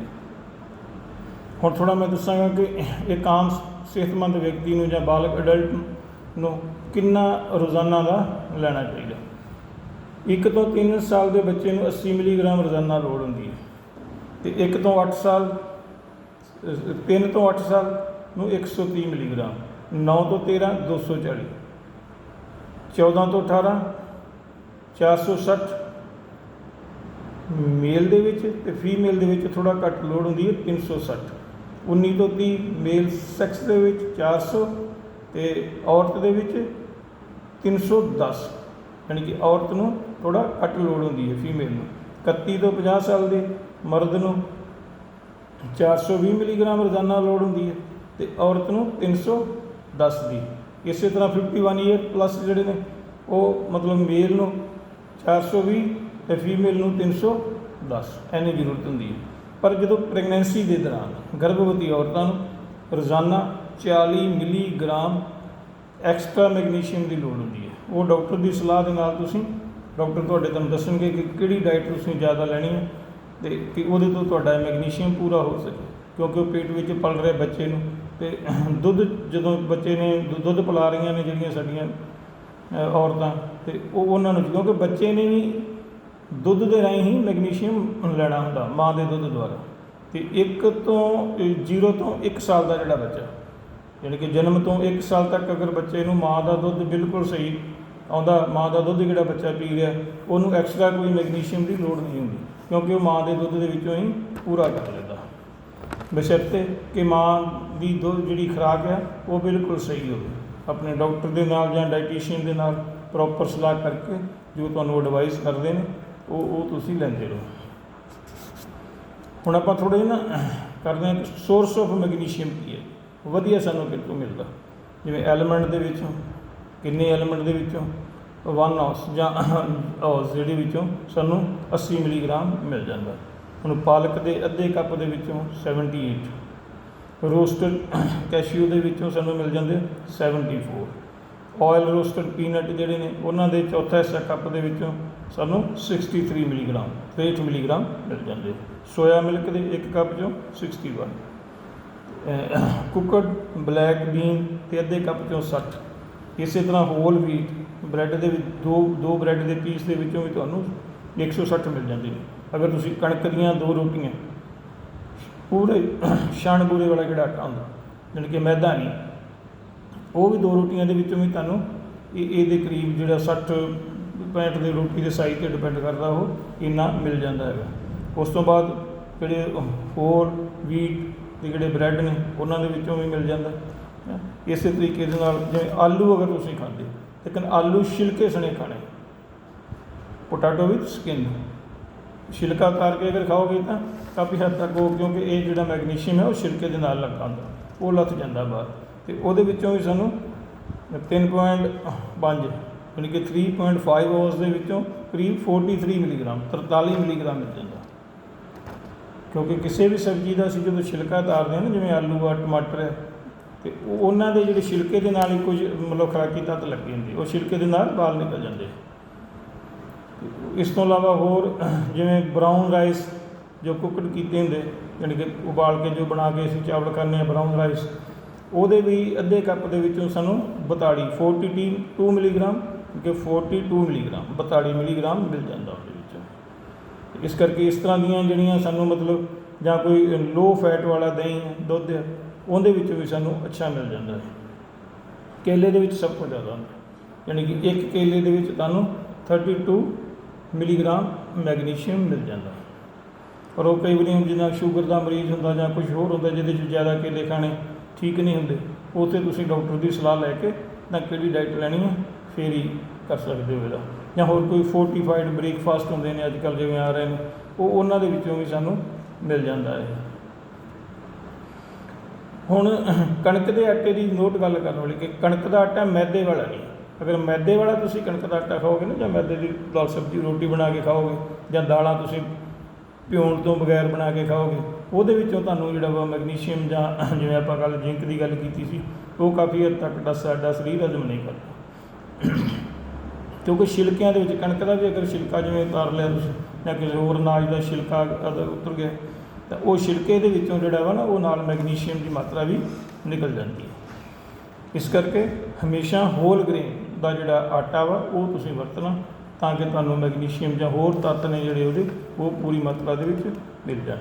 ਹੁਣ ਥੋੜਾ ਮੈਂ ਦੱਸਾਂਗਾ ਕਿ ਇੱਕ ਆਮ ਸਿਹਤਮੰਦ ਵਿਅਕਤੀ ਨੂੰ ਜਾਂ ਬਾਲਗ ਅਡਲਟ ਨੂੰ ਕਿੰਨਾ ਰੋਜ਼ਾਨਾ ਦਾ ਲੈਣਾ ਚਾਹੀਦਾ। ਇੱਕ ਤੋਂ 3 ਸਾਲ ਦੇ ਬੱਚੇ ਨੂੰ 80 ਮਿਲੀਗ੍ਰਾਮ ਰੋਜ਼ਾਨਾ ਲੋੜ ਹੁੰਦੀ ਹੈ ਤੇ ਇੱਕ ਤੋਂ 8 ਸਾਲ 3 ਤੋਂ 8 ਸਾਲ ਨੂੰ 130 ਮਿਲੀਗ੍ਰਾਮ 9 ਤੋਂ 13 240 14 ਤੋਂ 18 460 ਮੇਲ ਦੇ ਵਿੱਚ ਤੇ ਫੀਮੇਲ ਦੇ ਵਿੱਚ ਥੋੜਾ ਘੱਟ ਲੋਡ ਹੁੰਦੀ ਹੈ 360 19 ਤੋਂ 30 ਮੇਲ ਸੈਕਸ ਦੇ ਵਿੱਚ 400 ਤੇ ਔਰਤ ਦੇ ਵਿੱਚ 310 ਯਾਨੀ ਕਿ ਔਰਤ ਨੂੰ ਥੋੜਾ ਘੱਟ ਲੋਡ ਹੁੰਦੀ ਹੈ ਫੀਮੇਲ ਨੂੰ। 31 ਤੋਂ 50 ਸਾਲ ਦੇ ਮਰਦ ਨੂੰ 420 ਮਿਲੀਗ੍ਰਾਮ ਰੋਜ਼ਾਨਾ ਲੋਡ ਹੁੰਦੀ ਹੈ ਤੇ ਔਰਤ ਨੂੰ 310 ਦੀ। ਇਸੇ ਤਰ੍ਹਾਂ 51 ਈਅਰ ਪਲੱਸ ਜਿਹੜੇ ਨੇ, ਉਹ ਮਤਲਬ ਮੇਲ ਨੂੰ 420 ਤੇ ਫੀਮੇਲ ਨੂੰ 310 ਐਨੀ ਜ਼ਰੂਰਤ ਹੁੰਦੀ ਹੈ। ਪਰ ਜਦੋਂ ਪ੍ਰੈਗਨੈਂਸੀ ਦੇ ਦੌਰਾਨ ਗਰਭਵਤੀ ਔਰਤਾਂ ਨੂੰ ਰੋਜ਼ਾਨਾ 40 ਮਿਲੀਗ੍ਰਾਮ ਐਕਸਟਰਾ ਮੈਗਨੀਸ਼ੀਅਮ ਦੀ ਲੋੜ ਹੁੰਦੀ ਹੈ, ਉਹ ਡਾਕਟਰ ਦੀ ਸਲਾਹ ਦੇ ਨਾਲ ਤੁਸੀਂ, ਡਾਕਟਰ ਤੁਹਾਡੇ ਤੁਹਾਨੂੰ ਦੱਸਣਗੇ ਕਿ ਕਿਹੜੀ ਡਾਈਟ ਤੁਸੀਂ ਜ਼ਿਆਦਾ ਲੈਣੀ ਹੈ ਤੇ ਕਿ ਉਹਦੇ ਤੋਂ ਤੁਹਾਡਾ ਮੈਗਨੀਸ਼ੀਅਮ ਪੂਰਾ ਹੋ ਸਕੇ, ਕਿਉਂਕਿ ਉਹ ਪੇਟ ਵਿੱਚ ਪਲ ਰਹੇ ਬੱਚੇ ਨੂੰ ਤੇ ਦੁੱਧ ਜਦੋਂ ਬੱਚੇ ਨੇ ਦੁੱਧ ਪਿਲਾ ਰਹੀਆਂ ਨੇ ਜਿਹੜੀਆਂ ਸਾਡੀਆਂ ਔਰਤਾਂ ਅਤੇ ਉਹ ਉਹਨਾਂ ਨੂੰ ਕਿਉਂਕਿ ਬੱਚੇ ਨੇ ਵੀ ਦੁੱਧ ਦੇ ਰਾਹੀਂ ਹੀ ਮੈਗਨੀਸ਼ੀਅਮ ਲੈਣਾ ਹੁੰਦਾ, ਮਾਂ ਦੇ ਦੁੱਧ ਦੁਆਰਾ। ਤੇ ਇੱਕ ਤੋਂ 0 ਤੋਂ 1 ਸਾਲ ਦਾ ਜਿਹੜਾ ਬੱਚਾ ਯਾਨੀ ਕਿ ਜਨਮ ਤੋਂ 1 ਸਾਲ ਤੱਕ ਅਗਰ ਬੱਚੇ ਨੂੰ ਮਾਂ ਦਾ ਦੁੱਧ ਬਿਲਕੁਲ ਸਹੀ ਆਉਂਦਾ, ਮਾਂ ਦਾ ਦੁੱਧ ਜਿਹੜਾ ਬੱਚਾ ਪੀ ਰਿਹਾ, ਉਹਨੂੰ ਐਕਸਟਰਾ ਕੋਈ ਮੈਗਨੀਸ਼ੀਅਮ ਦੀ ਲੋੜ ਨਹੀਂ ਹੁੰਦੀ, ਕਿਉਂਕਿ ਉਹ ਮਾਂ ਦੇ ਦੁੱਧ ਦੇ ਵਿੱਚੋਂ ਹੀ ਪੂਰਾ ਕਰ ਲੈਂਦਾ। ਬਸ਼ਰਤੇ ਕਿ ਮਾਂ ਦੀ ਦੁੱਧ ਜਿਹੜੀ ਖੁਰਾਕ ਹੈ, ਉਹ ਬਿਲਕੁਲ ਸਹੀ ਹੋਵੇ। ਆਪਣੇ ਡਾਕਟਰ ਦੇ ਨਾਲ ਜਾਂ ਡਾਈਟੀਸ਼ੀਅਨ ਦੇ ਨਾਲ ਪ੍ਰੋਪਰ ਸਲਾਹ ਕਰਕੇ ਜੋ ਤੁਹਾਨੂੰ ਐਡਵਾਈਸ ਕਰਦੇ ਨੇ, ਉਹ ਉਹ ਤੁਸੀਂ ਲੈਂਦੇ ਰਹੋ। ਹੁਣ ਆਪਾਂ ਥੋੜੇ ਨਾ ਕਰਦੇ ਹਾਂ ਸੋਰਸ ਆਫ ਮੈਗਨੀਸ਼ੀਅਮ ਕੀ ਹੈ। ਵਧੀਆ ਸਾਨੂੰ ਕਿੱਥੋਂ ਮਿਲਦਾ? ਜਿਵੇਂ ਐਲੀਮੈਂਟ ਦੇ ਵਿੱਚੋਂ, ਕਿੰਨੇ ਐਲੀਮੈਂਟ ਦੇ ਵਿੱਚੋਂ? 1 ਔਸ ਜਾਂ ਔਸ ਜਿਹੜੇ ਵਿੱਚੋਂ ਸਾਨੂੰ 80 ਮਿਲੀਗ੍ਰਾਮ ਮਿਲ ਜਾਂਦਾ। ਹੁਣ ਪਾਲਕ ਦੇ ਅੱਧੇ ਕੱਪ ਦੇ ਵਿੱਚੋਂ 78 ਰੋਸਟਡ ਕੈਸ਼ਿਊ ਦੇ ਵਿੱਚੋਂ ਸਾਨੂੰ ਮਿਲ ਜਾਂਦੇ 74 ਆਇਲ ਰੋਸਟਡ ਪੀਨਟ ਜਿਹੜੇ ਨੇ, ਉਹਨਾਂ ਦੇ ਚੌਥਾ ਹਿੱਸਾ ਕੱਪ ਦੇ ਵਿੱਚੋਂ ਸਾਨੂੰ 63 ਮਿਲੀਗ੍ਰਾਮ 63 ਮਿਲੀਗ੍ਰਾਮ ਮਿਲ ਜਾਂਦੇ। ਸੋਇਆ ਮਿਲਕ ਦੇ ਇੱਕ ਕੱਪ ਚੋਂ 61 ਕੁੱਕਡ ਬਲੈਕ ਬੀਨ ਤੇ ਅੱਧੇ ਕੱਪ ਚੋਂ 60 ਇਸੇ ਤਰ੍ਹਾਂ ਹੋਲ ਵੀਟ ਬ੍ਰੈਡ ਦੇ ਵਿੱਚ ਦੋ ਦੋ ਬ੍ਰੈਡ ਦੇ ਪੀਸ ਦੇ ਵਿੱਚੋਂ ਵੀ ਤੁਹਾਨੂੰ 160 ਮਿਲ ਜਾਂਦੇ ਨੇ। ਅਗਰ ਤੁਸੀਂ ਕਣਕ ਦੀਆਂ ਦੋ ਰੋਟੀਆਂ ਪੂਰੇ ਛਣ ਬੂਰੇ ਵਾਲਾ ਜਿਹੜਾ ਆਟਾ ਹੁੰਦਾ, ਜਾਣੀ ਕਿ ਮੈਦਾ ਨਹੀਂ, ਉਹ ਵੀ ਦੋ ਰੋਟੀਆਂ ਦੇ ਵਿੱਚੋਂ ਵੀ ਤੁਹਾਨੂੰ ਇਹ, ਇਹਦੇ ਕਰੀਬ ਜਿਹੜਾ 60 65 ਦੇ ਰੋਟੀ ਦੇ ਸਾਈਜ਼ ਤੇ ਡਿਪੈਂਡ ਕਰਦਾ ਉਹ ਇੰਨਾ ਮਿਲ ਜਾਂਦਾ ਹੈਗਾ ਉਸ ਤੋਂ ਬਾਅਦ ਜਿਹੜੇ ਹੋਰ ਵੀਟ ਦੇ ਜਿਹੜੇ ਬ੍ਰੈਡ ਨੇ, ਉਹਨਾਂ ਦੇ ਵਿੱਚੋਂ ਵੀ ਮਿਲ ਜਾਂਦਾ ਹੈਂ। ਇਸੇ ਤਰੀਕੇ ਦੇ ਨਾਲ ਜਿਵੇਂ ਆਲੂ ਅਗਰ ਤੁਸੀਂ ਖਾਂਦੇ, ਲੇਕਿਨ ਆਲੂ ਛਿਲਕੇ ਸਣੇ ਖਾਣੇ, ਪੋਟੈਟੋ ਵਿਦ ਸਕਿਨ ਛਿਲਕਾ ਕਰਕੇ ਅਗਰ ਖਾਓਗੇ ਤਾਂ ਕਾਫੀ ਹੱਦ ਤੱਕ ਉਹ ਕਿਉਂਕਿ ਇਹ ਜਿਹੜਾ ਮੈਗਨੀਸ਼ੀਅਮ ਹੈ ਉਹ ਛਿਲਕੇ ਦੇ ਨਾਲ ਲੱਗਾ ਹੁੰਦਾ, ਉਹ ਲੱਥ ਜਾਂਦਾ ਬਾਹਰ। ਤੇ ਉਹਦੇ ਵਿੱਚੋਂ ਵੀ ਸਾਨੂੰ 3.5 ਯਾਨੀ ਕਿ 3.5 ਆਵਰਸ ਦੇ ਵਿੱਚੋਂ ਕਰੀਬ 43 ਮਿਲੀਗ੍ਰਾਮ 43 ਮਿਲੀਗ੍ਰਾਮ ਮਿਲ ਜਾਂਦਾ। ਕਿਉਂਕਿ ਕਿਸੇ ਵੀ ਸਬਜ਼ੀ ਦਾ ਅਸੀਂ ਜਦੋਂ ਛਿਲਕਾ ਤਾਰਦੇ ਹਾਂ ਨਾ, ਜਿਵੇਂ ਆਲੂ ਆ, ਟਮਾਟਰ ਹੈ, ਤੇ ਉਹਨਾਂ ਦੇ ਜਿਹੜੇ ਛਿਲਕੇ ਦੇ ਨਾਲ ਹੀ ਕੁਝ ਮਤਲਬ ਖੁਰਾਕੀ ਤੱਤ ਲੱਗੀ ਹੁੰਦੀ ਉਹ ਛਿਲਕੇ ਦੇ ਨਾਲ ਬਾਲ ਨਿਕਲ ਜਾਂਦੇ। ਇਸ ਤੋਂ ਇਲਾਵਾ ਹੋਰ ਜਿਵੇਂ ਬਰਾਊਨ ਰਾਈਸ ਜੋ ਕੁੱਕਡ ਕੀਤੇ ਹੁੰਦੇ ਯਾਨੀ ਕਿ ਉਬਾਲ ਕੇ ਜੋ ਬਣਾ ਕੇ ਅਸੀਂ ਚਾਵਲ ਖਾਂਦੇ ਹਾਂ ਬਰਾਊਨ ਰਾਈਸ ਉਹਦੇ ਵੀ ਅੱਧੇ ਕੱਪ ਦੇ ਵਿੱਚੋਂ ਸਾਨੂੰ 42 42 ਮਿਲੀਗ੍ਰਾਮ ਕਿ 42 ਮਿਲੀਗ੍ਰਾਮ 42 ਮਿਲੀਗ੍ਰਾਮ ਮਿਲ ਜਾਂਦਾ ਉਹਦੇ ਵਿੱਚ। ਇਸ ਕਰਕੇ ਇਸ ਤਰ੍ਹਾਂ ਦੀਆਂ ਜਿਹੜੀਆਂ ਸਾਨੂੰ ਮਤਲਬ ਜਾਂ ਕੋਈ ਲੋ ਫੈਟ ਵਾਲਾ ਦਹੀਂ, ਦੁੱਧ, ਉਹਦੇ ਵਿੱਚ ਵੀ ਸਾਨੂੰ ਅੱਛਾ ਮਿਲ ਜਾਂਦਾ ਹੈ। ਕੇਲੇ ਦੇ ਵਿੱਚ ਸਭ ਤੋਂ ਜ਼ਿਆਦਾ ਹੁੰਦਾ ਯਾਨੀ ਕਿ ਇੱਕ ਕੇਲੇ ਦੇ ਵਿੱਚ ਤੁਹਾਨੂੰ 32 ਮਿਲੀਗ੍ਰਾਮ ਮੈਗਨੀਸ਼ੀਅਮ ਮਿਲ ਜਾਂਦਾ। ਪਰ ਉਹ ਕਈ ਵਾਰੀ ਜਿੰਨਾ ਸ਼ੂਗਰ ਦਾ ਮਰੀਜ਼ ਹੁੰਦਾ ਜਾਂ ਕੁਝ ਹੋਰ ਹੁੰਦਾ ਜਿਹਦੇ 'ਚ ਜ਼ਿਆਦਾ ਕੇਲੇ ਖਾਣੇ ਠੀਕ ਨਹੀਂ ਹੁੰਦੇ ਉੱਥੇ ਤੁਸੀਂ ਡਾਕਟਰ ਦੀ ਸਲਾਹ ਲੈ ਕੇ ਤਾਂ ਕਿਹੜੀ ਡਾਈਟ ਲੈਣੀ ਹੈ, ਫੇਰ ਹੀ ਕਰ ਸਕਦੇ ਹੋ ਇਹਦਾ। ਜਾਂ ਹੋਰ ਕੋਈ ਫੋਰਟੀਫਾਈਡ ਬ੍ਰੇਕਫਾਸਟ ਹੁੰਦੇ ਨੇ ਅੱਜ ਕੱਲ੍ਹ ਜਿਵੇਂ ਆ ਰਹੇ ਨੇ, ਉਹ ਉਹਨਾਂ ਦੇ ਵਿੱਚੋਂ ਵੀ ਸਾਨੂੰ ਮਿਲ ਜਾਂਦਾ ਹੈ ਹੁਣ ਕਣਕ ਦੇ ਆਟੇ ਦੀ ਨੋਟ ਗੱਲ ਕਰਨ ਵਾਲੀ ਕਿ ਕਣਕ ਦਾ ਆਟਾ ਮੈਦੇ ਵਾਲਾ ਨਹੀਂ। ਅਗਰ ਮੈਦੇ ਵਾਲਾ ਤੁਸੀਂ ਕਣਕ ਦਾ ਆਟਾ ਖਾਓਗੇ ਨਾ, ਜਾਂ ਮੈਦੇ ਦੀ ਦਾਲ ਸਬਜ਼ੀ ਰੋਟੀ ਬਣਾ ਕੇ ਖਾਓਗੇ, ਜਾਂ ਦਾਲਾਂ ਤੁਸੀਂ ਪਿਉਣ ਤੋਂ ਬਗੈਰ ਬਣਾ ਕੇ ਖਾਓਗੇ, ਉਹਦੇ ਵਿੱਚੋਂ ਤੁਹਾਨੂੰ ਜਿਹੜਾ ਵਾ ਮੈਗਨੀਸ਼ੀਅਮ ਜਾਂ ਜਿਵੇਂ ਆਪਾਂ ਕੱਲ ਜ਼ਿੰਕ ਦੀ ਗੱਲ ਕੀਤੀ ਸੀ, ਉਹ ਕਾਫੀ ਹੱਦ ਤੱਕ ਦਾ ਸਾਡਾ ਸਰੀਰ ਹਜਮ ਨਹੀਂ ਕਰਦਾ। ਕਿਉਂਕਿ ਛਿਲਕਿਆਂ ਦੇ ਵਿੱਚ, ਕਣਕ ਦਾ ਵੀ ਅਗਰ ਛਿਲਕਾ ਜਿਵੇਂ ਉਤਾਰ ਲਿਆ ਤੁਸੀਂ, ਜਾਂ ਕਿਸੇ ਹੋਰ ਅਨਾਜ ਦਾ ਛਿਲਕਾ ਅਗਰ ਉਤਰ ਗਿਆ, ਤਾਂ ਉਹ ਛਿਲਕੇ ਦੇ ਵਿੱਚੋਂ ਜਿਹੜਾ ਵਾ ਨਾ, ਉਹ ਨਾਲ ਮੈਗਨੀਸ਼ੀਅਮ ਦੀ ਮਾਤਰਾ ਵੀ ਨਿਕਲ ਜਾਂਦੀ ਹੈ। ਇਸ ਕਰਕੇ ਹਮੇਸ਼ਾ ਹੋਲ ਗ੍ਰੇਨ ਦਾ ਜਿਹੜਾ ਆਟਾ ਵਾ, ਉਹ ਤੁਸੀਂ ਵਰਤਣਾ ਤਾਂ ਕਿ ਤੁਹਾਨੂੰ ਮੈਗਨੀਸ਼ੀਅਮ ਜਾਂ ਹੋਰ ਤੱਤ ਨੇ ਜਿਹੜੇ ਉਹਦੇ, ਉਹ ਪੂਰੀ ਮਾਤਰਾ ਦੇ ਵਿੱਚ ਮਿਲ ਜਾਣ।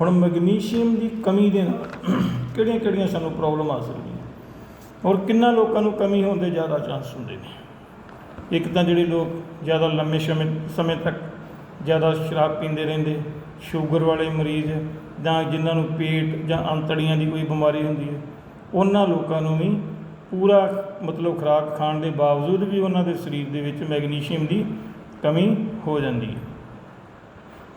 ਹੁਣ ਮੈਗਨੀਸ਼ੀਅਮ ਦੀ ਕਮੀ ਦੇ ਨਾਲ ਕਿਹੜੀਆਂ ਕਿਹੜੀਆਂ ਸਾਨੂੰ ਪ੍ਰੋਬਲਮ ਆ ਸਕਦੀਆਂ? ਔਰ ਕਿੰਨਾ ਲੋਕਾਂ ਨੂੰ ਕਮੀ ਹੋਣ ਦੇ ਜ਼ਿਆਦਾ ਚਾਂਸ ਹੁੰਦੇ ਨੇ? ਇੱਕ ਤਾਂ ਜਿਹੜੇ ਲੋਕ ਜ਼ਿਆਦਾ ਲੰਮੇ ਸਮੇਂ ਸਮੇਂ ਤੱਕ ਜ਼ਿਆਦਾ ਸ਼ਰਾਬ ਪੀਂਦੇ ਰਹਿੰਦੇ, ਸ਼ੂਗਰ ਵਾਲੇ ਮਰੀਜ਼ ਜਾਂ ਜਿਨ੍ਹਾਂ ਨੂੰ ਪੇਟ ਜਾਂ ਅੰਤੜੀਆਂ ਦੀ ਕੋਈ ਬਿਮਾਰੀ ਹੁੰਦੀ ਹੈ, ਉਹਨਾਂ ਲੋਕਾਂ ਨੂੰ ਵੀ ਪੂਰਾ ਮਤਲਬ ਖੁਰਾਕ ਖਾਣ ਦੇ ਬਾਵਜੂਦ ਵੀ ਉਹਨਾਂ ਦੇ ਸਰੀਰ ਦੇ ਵਿੱਚ ਮੈਗਨੀਸ਼ੀਅਮ ਦੀ ਕਮੀ ਹੋ ਜਾਂਦੀ ਹੈ।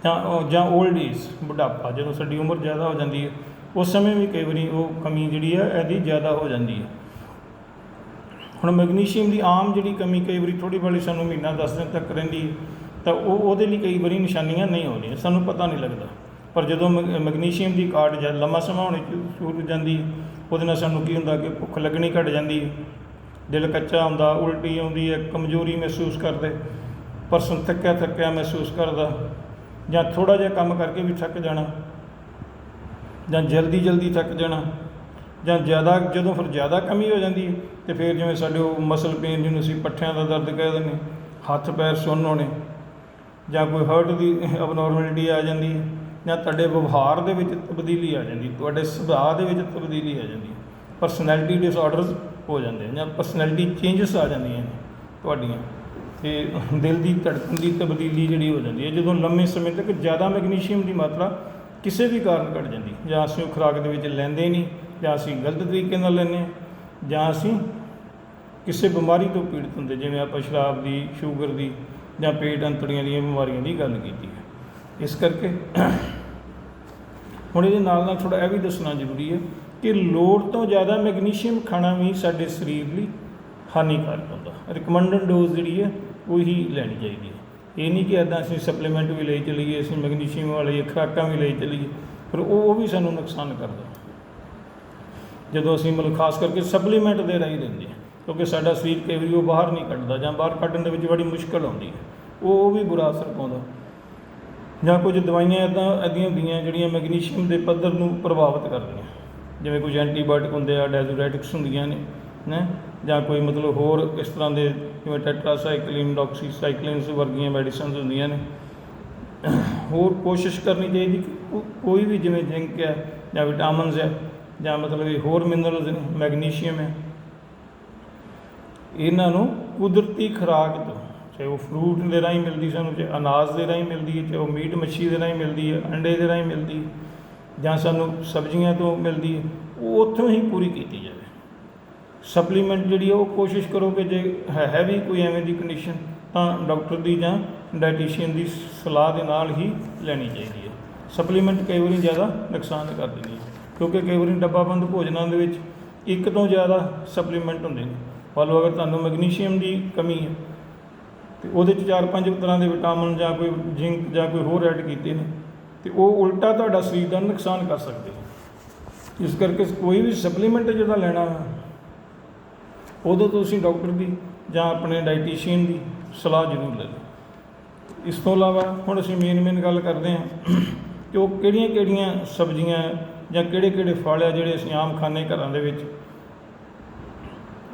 ਜਾਂ ਉਹ- ਜਾਂ 올ਡ ਏਜ ਬੁਢਾਪਾ, ਜਦੋਂ ਸਾਡੀ ਉਮਰ ਜ਼ਿਆਦਾ ਹੋ ਜਾਂਦੀ ਹੈ, ਉਸ ਸਮੇਂ ਵੀ ਕਈ ਵਾਰੀ ਉਹ ਕਮੀ ਜਿਹੜੀ ਹੈ ਇਹਦੀ ਜ਼ਿਆਦਾ ਹੋ ਜਾਂਦੀ ਹੈ। ਹੁਣ ਮੈਗਨੀਸ਼ੀਅਮ ਦੀ ਆਮ ਜਿਹੜੀ ਕਮੀ ਕਈ ਵਾਰੀ ਥੋੜੀ ਬੜੀ ਸਾਨੂੰ ਮਹੀਨਾ 10 ਦਿਨ ਤੱਕ ਰਹਿੰਦੀ ਤਾਂ ਉਹ, ਉਹਦੇ ਲਈ ਕਈ ਵਾਰੀ ਨਿਸ਼ਾਨੀਆਂ ਨਹੀਂ ਆਉਂਦੀਆਂ, ਸਾਨੂੰ ਪਤਾ ਨਹੀਂ ਲੱਗਦਾ। ਪਰ ਜਦੋਂ ਮੈਗ- ਮੈਗਨੀਸ਼ੀਅਮ ਦੀ ਘਾਟ ਜਦ ਲੰਮਾ ਸਮਾਂ ਹੋਣੀ ਸ਼ੁਰੂ- ਸ਼ੁਰੂ ਹੋ ਜਾਂਦੀ ਹੈ ਉਹਦੇ ਨਾਲ ਸਾਨੂੰ ਕੀ ਹੁੰਦਾ ਕਿ ਭੁੱਖ ਲੱਗਣੀ ਘਟ ਜਾਂਦੀ ਹੈ, ਦਿਲ ਕੱਚਾ ਹੁੰਦਾ, ਉਲਟੀ ਆਉਂਦੀ ਹੈ, ਕਮਜ਼ੋਰੀ ਮਹਿਸੂਸ ਕਰਦੇ ਪਰਸਨ ਥੱਕਿਆ ਥੱਕਿਆ ਮਹਿਸੂਸ ਕਰਦਾ, ਜਾਂ ਥੋੜਾ ਜਿਹਾ ਕੰਮ ਕਰਕੇ ਵੀ ਥੱਕ ਜਾਣਾ, ਜਾਂ ਜਲਦੀ ਜਲਦੀ ਥੱਕ ਜਾਣਾ, ਜਾਂ ਜ਼ਿਆਦਾ, ਜਦੋਂ ਫਿਰ ਜ਼ਿਆਦਾ ਕਮੀ ਹੋ ਜਾਂਦੀ ਹੈ, ਤੇ ਫਿਰ ਜਿਵੇਂ ਸਾਡੇ ਉਹ ਮਸਲ ਪੇਨ ਜਿਹਨੂੰ ਅਸੀਂ ਪੱਠਿਆਂ ਦਾ ਦਰਦ ਕਹਿ ਦਿੰਦੇ ਹੱਥ ਪੈਰ ਸੁੰਨ ਹੋਣੇ, ਜਾਂ ਕੋਈ ਹਰਟ ਦੀ ਅਬਨੋਰਮੈਲਿਟੀ ਆ ਜਾਂਦੀ ਹੈ ਜਾਂ ਤੁਹਾਡੇ ਵਿਵਹਾਰ ਦੇ ਵਿੱਚ ਤਬਦੀਲੀ ਆ ਜਾਂਦੀ, ਤੁਹਾਡੇ ਸੁਭਾਅ ਦੇ ਵਿੱਚ ਤਬਦੀਲੀ ਆ ਜਾਂਦੀ ਪਰਸਨੈਲਿਟੀ ਡਿਸਆਰਡਰਸ ਹੋ ਜਾਂਦੇ ਜਾਂ ਪਰਸਨੈਲਿਟੀ ਚੇਂਜਸ ਆ ਜਾਂਦੀਆਂ ਨੇ ਤੁਹਾਡੀਆਂ। ਤੇ ਦਿਲ ਦੀ ਧੜਕਣ ਦੀ ਤਬਦੀਲੀ ਜਿਹੜੀ ਹੋ ਜਾਂਦੀ ਹੈ, ਜਦੋਂ ਲੰਮੇ ਸਮੇਂ ਤੱਕ ਜ਼ਿਆਦਾ ਮੈਗਨੀਸ਼ੀਅਮ ਦੀ ਮਾਤਰਾ ਕਿਸੇ ਵੀ ਕਾਰਨ ਘਟ ਜਾਂਦੀ ਜਾਂ ਅਸੀਂ ਉਹ ਖੁਰਾਕ ਦੇ ਵਿੱਚ ਲੈਂਦੇ ਨਹੀਂ, ਜਾਂ ਅਸੀਂ ਗਲਤ ਤਰੀਕੇ ਨਾਲ ਲੈਂਦੇ ਹਾਂ, ਜਾਂ ਅਸੀਂ ਕਿਸੇ ਬਿਮਾਰੀ ਤੋਂ ਪੀੜਤ ਹੁੰਦੇ ਜਿਵੇਂ ਆਪਾਂ ਸ਼ਰਾਬ ਦੀ, ਸ਼ੂਗਰ ਦੀ ਜਾਂ ਪੇਟ ਅੰਤੜੀਆਂ ਦੀਆਂ ਬਿਮਾਰੀਆਂ ਦੀ ਗੱਲ ਕੀਤੀ ਹੈ। ਇਸ ਕਰਕੇ ਹੁਣ ਇਹਦੇ ਨਾਲ ਨਾਲ ਥੋੜਾ ਇਹ ਵੀ ਦੱਸਣਾ ਜ਼ਰੂਰੀ ਹੈ ਕਿ ਲੋੜ ਤੋਂ ਜ਼ਿਆਦਾ ਮੈਗਨੀਸ਼ੀਅਮ ਖਾਣਾ ਵੀ ਸਾਡੇ ਸਰੀਰ ਲਈ ਹਾਨੀਕਾਰਕ ਹੁੰਦਾ। ਰਿਕਮੈਂਡਡ ਡੋਜ਼ ਜਿਹੜੀ ਹੈ, ਉਹੀ ਲੈਣੀ ਚਾਹੀਦੀ ਹੈ। ਇਹ ਨਹੀਂ ਕਿ ਐਦਾਂ ਅਸੀਂ ਸਪਲੀਮੈਂਟ ਵੀ ਲਈ ਚਲੀਏ, ਅਸੀਂ ਮੈਗਨੀਸ਼ੀਅਮ ਵਾਲੀ ਖੁਰਾਕਾਂ ਵੀ ਲਈ ਚਲੀਏ ਫਿਰ ਉਹ ਵੀ ਸਾਨੂੰ ਨੁਕਸਾਨ ਕਰਦਾ ਜਦੋਂ ਅਸੀਂ ਮਤਲਬ ਖਾਸ ਕਰਕੇ ਸਪਲੀਮੈਂਟ ਦੇ ਰਾਹੀਂ ਦਿੰਦੇ ਹਾਂ, ਕਿਉਂਕਿ ਸਾਡਾ ਸਰੀਰ ਕਈ ਵਾਰੀ ਉਹ ਬਾਹਰ ਨਹੀਂ ਕੱਢਦਾ ਜਾਂ ਬਾਹਰ ਕੱਢਣ ਦੇ ਵਿੱਚ ਬੜੀ ਮੁਸ਼ਕਲ ਆਉਂਦੀ ਹੈ ਉਹ ਉਹ ਵੀ ਬੁਰਾ ਅਸਰ ਪਾਉਂਦਾ। ਜਾਂ ਕੁਝ ਦਵਾਈਆਂ ਇਦਾਂ ਇੱਦੀਆਂ ਹੁੰਦੀਆਂ ਜਿਹੜੀਆਂ ਮੈਗਨੀਸ਼ੀਅਮ ਦੇ ਪੱਧਰ ਨੂੰ ਪ੍ਰਭਾਵਿਤ ਕਰਦੀਆਂ। ਜਿਵੇਂ ਕੁਝ ਐਂਟੀਬਾਇਓਟਿਕ ਹੁੰਦੇ ਆ, ਡੈਜ਼ੂਰੈਟਿਕਸ ਹੁੰਦੀਆਂ ਨੇ ਨਾ ਜਾਂ ਕੋਈ ਮਤਲਬ ਹੋਰ ਇਸ ਤਰ੍ਹਾਂ ਦੇ ਜਿਵੇਂ ਟੈਟਰਾਸਾਈਕਲਿਨ, ਡਾਕਸੀਸਾਈਕਲਿਨਸ ਵਰਗੀਆਂ ਮੈਡੀਸਿਨਸ ਹੁੰਦੀਆਂ ਨੇ। ਹੋਰ ਕੋਸ਼ਿਸ਼ ਕਰਨੀ ਚਾਹੀਦੀ ਕਿ ਕੋਈ ਵੀ ਜਿਵੇਂ ਜ਼ਿੰਕ ਹੈ ਜਾਂ ਵਿਟਾਮਿਨਸ ਹੈ ਜਾਂ ਮਤਲਬ ਇਹ ਹੋਰ ਮਿਨਰਲਸ ਨੇ, ਮੈਗਨੀਸ਼ੀਅਮ ਹੈ, ਇਹਨਾਂ ਨੂੰ ਕੁਦਰਤੀ ਖੁਰਾਕ ਚਾਹੇ ਉਹ ਫਰੂਟ ਦੇ ਰਾਹੀਂ ਮਿਲਦੀ, ਸਾਨੂੰ ਚਾਹੇ ਅਨਾਜ ਦੇ ਰਾਹੀਂ ਮਿਲਦੀ ਹੈ, ਚਾਹੇ ਉਹ ਮੀਟ ਮੱਛੀ ਦੇ ਰਾਹੀਂ ਮਿਲਦੀ ਹੈ, ਅੰਡੇ ਦੇ ਰਾਹੀਂ ਮਿਲਦੀ ਜਾਂ ਸਾਨੂੰ ਸਬਜ਼ੀਆਂ ਤੋਂ ਮਿਲਦੀ ਹੈ, ਉਹ ਉੱਥੋਂ ਹੀ ਪੂਰੀ ਕੀਤੀ ਜਾਵੇ। ਸਪਲੀਮੈਂਟ ਜਿਹੜੀ ਹੈ ਉਹ ਕੋਸ਼ਿਸ਼ ਕਰੋ ਕਿ ਜੇ ਹੈ ਵੀ ਕੋਈ ਐਵੇਂ ਦੀ ਕੰਡੀਸ਼ਨ ਤਾਂ ਡਾਕਟਰ ਦੀ ਜਾਂ ਡਾਈਟੀਸ਼ੀਅਨ ਦੀ ਸਲਾਹ ਦੇ ਨਾਲ ਹੀ ਲੈਣੀ ਚਾਹੀਦੀ ਹੈ। ਸਪਲੀਮੈਂਟ ਕਈ ਵਾਰੀ ਜ਼ਿਆਦਾ ਨੁਕਸਾਨ ਕਰ ਦਿੰਦੀ ਹੈ, ਕਿਉਂਕਿ ਕਈ ਵਾਰੀ ਡੱਬਾਬੰਦ ਭੋਜਨਾਂ ਦੇ ਵਿੱਚ ਇੱਕ ਤੋਂ ਜ਼ਿਆਦਾ ਸਪਲੀਮੈਂਟ ਹੁੰਦੇ ਨੇ। ਮੰਨ ਅਗਰ ਤੁਹਾਨੂੰ ਮੈਗਨੀਸ਼ੀਅਮ ਦੀ ਕਮੀ ਹੈ ਤੇ ਉਹਦੇ ਚ ਚਾਰ ਪੰਜ ਤਰ੍ਹਾਂ ਦੇ ਵਿਟਾਮਿਨ ਜਾਂ ਕੋਈ ਜ਼ਿੰਕ ਜਾਂ ਕੋਈ ਹੋਰ ਐਡ ਕੀਤੇ ਨੇ ਤੇ ਉਹ ਉਲਟਾ ਤੁਹਾਡਾ ਸਰੀਰ ਦਾ ਨੁਕਸਾਨ ਕਰ ਸਕਦੇ ਇਸ ਕਰਕੇ ਕੋਈ ਵੀ ਸਪਲੀਮੈਂਟ ਜਿਹੜਾ ਲੈਣਾ ਵਾ, ਉਦੋਂ ਤੁਸੀਂ ਡਾਕਟਰ ਦੀ ਜਾਂ ਆਪਣੇ ਡਾਈਟੀਸ਼ੀਅਨ ਦੀ ਸਲਾਹ ਜ਼ਰੂਰ ਲੈ ਲਓ। ਇਸ ਤੋਂ ਇਲਾਵਾ ਹੁਣ ਅਸੀਂ ਮੇਨ ਮੇਨ ਗੱਲ ਕਰਦੇ ਹਾਂ ਕਿ ਉਹ ਕਿਹੜੀਆਂ ਕਿਹੜੀਆਂ ਸਬਜ਼ੀਆਂ ਜਾਂ ਕਿਹੜੇ ਕਿਹੜੇ ਫਲ ਆ ਜਿਹੜੇ ਅਸੀਂ ਆਮ ਖਾਂਦੇ ਘਰਾਂ ਦੇ ਵਿੱਚ।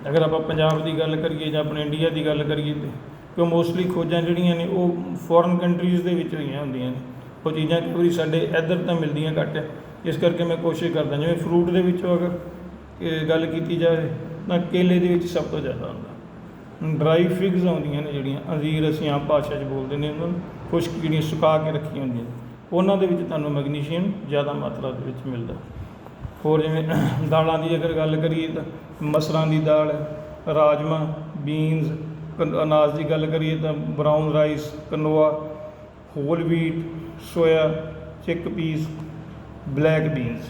ਅਗਰ ਆਪਾਂ ਪੰਜਾਬ ਦੀ ਗੱਲ ਕਰੀਏ ਜਾਂ ਆਪਣੇ ਇੰਡੀਆ ਦੀ ਗੱਲ ਕਰੀਏ ਤੇ ਕਿ ਮੋਸਟਲੀ ਖੋਜਾਂ ਜਿਹੜੀਆਂ ਨੇ ਉਹ ਫੋਰਨ ਕੰਟਰੀਜ਼ ਦੇ ਵਿੱਚ ਹੋਈਆਂ ਹੁੰਦੀਆਂ ਨੇ। ਉਹ ਚੀਜ਼ਾਂ ਕਈ ਸਾਡੇ ਇੱਧਰ ਤਾਂ ਮਿਲਦੀਆਂ ਘੱਟ ਹੈ। ਇਸ ਕਰਕੇ ਮੈਂ ਕੋਸ਼ਿਸ਼ ਕਰਦਾ, ਜਿਵੇਂ ਫਰੂਟ ਦੇ ਵਿੱਚੋਂ ਅਗਰ ਗੱਲ ਕੀਤੀ ਜਾਵੇ, ਤਾਂ ਕੇਲੇ ਦੇ ਵਿੱਚ ਸਭ ਤੋਂ ਜ਼ਿਆਦਾ ਹੁੰਦਾ। ਡਰਾਈ ਫਿਗਸ ਆਉਂਦੀਆਂ ਨੇ ਜਿਹੜੀਆਂ, ਅਜੀਰ ਅਸੀਂ ਆਮ ਭਾਸ਼ਾ 'ਚ ਬੋਲਦੇ ਨੇ ਉਹਨਾਂ ਨੂੰ, ਖੁਸ਼ਕ ਜਿਹੜੀਆਂ ਸੁਕਾ ਕੇ ਰੱਖੀਆਂ ਹੁੰਦੀਆਂ ਨੇ। ਉਹਨਾਂ ਦੇ ਵਿੱਚ ਤੁਹਾਨੂੰ ਮੈਗਨੀਸ਼ੀਅਮ ਜ਼ਿਆਦਾ ਮਾਤਰਾ ਦੇ ਵਿੱਚ ਮਿਲਦਾ। ਹੋਰ ਜਿਵੇਂ ਦਾਲਾਂ ਦੀ ਅਗਰ ਗੱਲ ਕਰੀਏ ਤਾਂ ਮਸਰਾਂ ਦੀ ਦਾਲ ਹੈ ਰਾਜਮਾ ਬੀਨਸ ਅਨਾਜ ਦੀ ਗੱਲ ਕਰੀਏ ਤਾਂ brown rice quinoa whole wheat soya chickpeas black beans